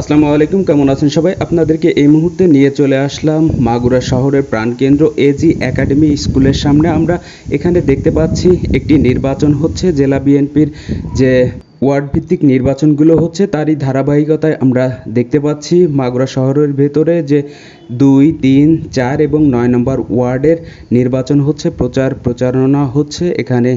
আসসালামু আলাইকুম, কেমন আছেন সবাই? আপনাদেরকে এই মুহূর্তে নিয়ে চলে আসলাম মাগুরা শহরের প্রাণকেন্দ্র এজি একাডেমি স্কুলের সামনে। আমরা এখানে দেখতে পাচ্ছি একটি নির্বাচন হচ্ছে। জেলা বিএনপির যে ওয়ার্ড ভিত্তিক নির্বাচনগুলো হচ্ছে, তারই ধারাবাহিকতায় আমরা দেখতে পাচ্ছি মাগুরা শহরের ভেতরে যে দুই, তিন, চার এবং নয় নম্বর ওয়ার্ডের নির্বাচন হচ্ছে, প্রচার প্রচারণা হচ্ছে। এখানে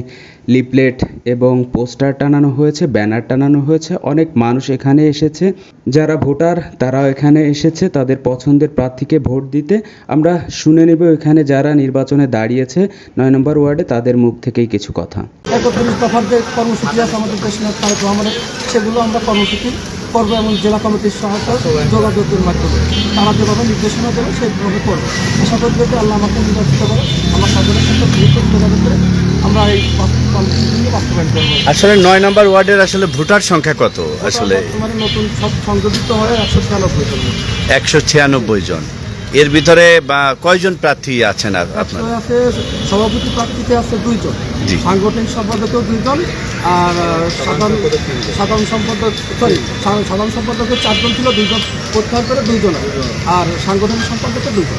লিফলেট এবং পোস্টার টানানো হয়েছে, ব্যানার টানানো হয়েছে। অনেক মানুষ এখানে এসেছে। যারা ভোটার, তারাও এখানে এসেছে। তাদের পছন্দের প্রার্থীকে ভোট দিতে। আমরা শুনে নেব এখানে যারা নির্বাচনে দাঁড়িয়েছে। নয় নম্বর ওয়ার্ডে তাদের মুখ থেকেই কিছু কথা। কর্মসূচি আছে আমাদের, সেগুলো আমরা কর্মসূচি করব এবং জেলা কমিটির সহায়তা যোগাযোগের মাধ্যমে তারা যেভাবে নির্দেশনা দেবে সেইভাবে করব। আশা করি যাতে আল্লাহ আমাকে নির্বাচিত করে আমার সাধারণের সাথে বৃহত্তর যোগাযোগ করে আমরা এই বাস্তবায়ন করব। আসলে নয় নম্বর ওয়ার্ডের আসলে ভোটার সংখ্যা কত? আসলে নতুন সব সংযোজিত হয় একশো ছিয়ানব্বই জন। একশো ছিয়ানব্বই জন। এর ভিতরে বা কয়জন প্রার্থী আছেন আর আপনার? আছে সভাপতি প্রার্থীতে আছে দুইজন। সাংগঠনিক সম্পাদকেও দুইজন আর সাধারণ সাধারণ সম্পাদক সরি সাধারণ সম্পাদকের চারজন ছিল দুইজন প্রত্যাহার করে দুইজন আর সাংগঠনিক সম্পাদকের দুইজন।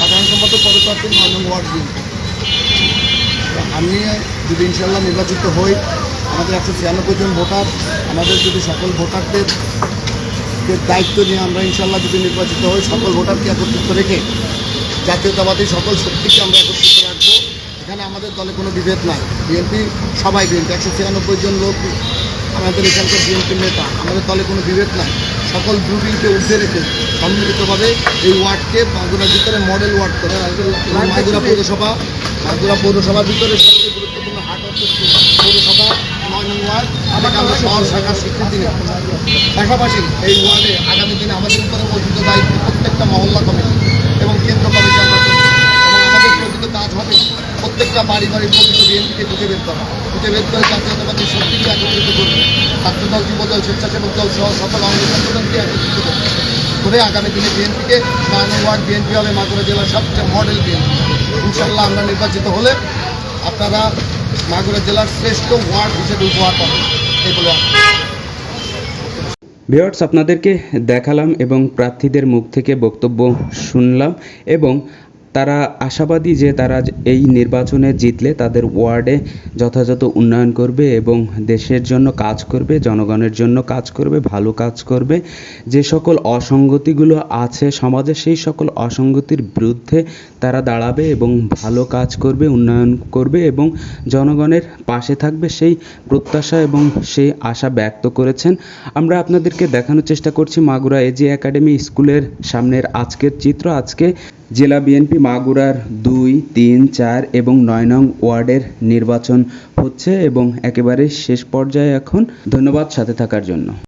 সাধারণ সম্পাদক পদপ্রার্থী নয় ওয়ার্ড আমি যদি ইনশাল্লাহ নির্বাচিত হই আমাদের একশো ছিয়ানব্বই জন ভোটার আমাদের যদি সকল ভোটারদের দায়িত্ব নিয়ে আমরা ইনশাল্লাহ যদি নির্বাচিত হই, সকল ভোটারকে একত্রিত রেখে জাতীয়তাবাদী সকল শক্তিকে আমরা একত্রিত রাখব। এখানে আমাদের দলে কোনো বিভেদ নাই। বিএনপি, সবাই বিএনপি, একশো ছিয়ানব্বই জন লোক আমাদের এখানকার বিএনপির নেতা। আমাদের দলে কোনো বিভেদ নাই। সকল গ্রুপিংকে ঊর্ধ্বে রেখে সম্মিলিতভাবে এই ওয়ার্ডকে মাগুরার ভিতরে মডেল ওয়ার্ড করে মাগুরা পৌরসভা, মাগুরা পৌরসভার ভিতরে সবচেয়ে গুরুত্বপূর্ণ হাট হচ্ছে এটাকে আমরা শহর শাখার স্বীকৃতি পাশাপাশি এই ওয়ার্ডে আগামী দিনে আমাদের উপরে অর্জিত দায়িত্ব প্রত্যেকটা মহল্লা কমিটি এবং কেন্দ্র কমিটি আমাদের কাজ হবে প্রত্যেকটা বাড়ি বাড়ি প্রকৃত বিএনপিকে খুঁজে বের করা। খুঁজে বের করে জাতীয়তাবাদী শক্তিকে একত্রিত করবে। ছাত্রদল, যুবদল, স্বেচ্ছাসেবক দল সহ সকল অঙ্গ সংগঠনকে একত্রিত করবে। করে আগামী দিনে বিএনপিকে নয় নং ওয়ার্ড বিএনপি হবে মাগুরা জেলার সবচেয়ে মডেল বিএনপি। ইনশাল্লাহ আমরা নির্বাচিত হলে আপনারা মাগুরা জেলার শ্রেষ্ঠ ওয়ার্ড হিসেবে উপহার পাবে বলে আশা আপনাদেরকে দেখালাম এবং প্রার্থীদের মুখ থেকে বক্তব্য শুনলাম এবং তারা আশাবাদী যে তারা এই নির্বাচনে জিতলে তাদের ওয়ার্ডে যথাযথ উন্নয়ন করবে এবং দেশের জন্য কাজ করবে, জনগণের জন্য কাজ করবে, ভালো কাজ করবে। যে সকল অসঙ্গতিগুলো আছে সমাজে, সেই সকল অসঙ্গতির বিরুদ্ধে তারা দাঁড়াবে এবং ভালো কাজ করবে, উন্নয়ন করবে এবং জনগণের পাশে থাকবে সেই প্রত্যাশা এবং সেই আশা ব্যক্ত করেছেন। আমরা আপনাদেরকে দেখানোর চেষ্টা করছি মাগুরা এজি একাডেমি স্কুলের সামনের আজকের চিত্র। আজকে জেলা বিএনপি মাগুরার দুই, তিন, চার এবং নয় নং ওয়ার্ডের নির্বাচন হচ্ছে এবং একেবারে শেষ পর্যায়ে এখন। ধন্যবাদ সাথে থাকার জন্য।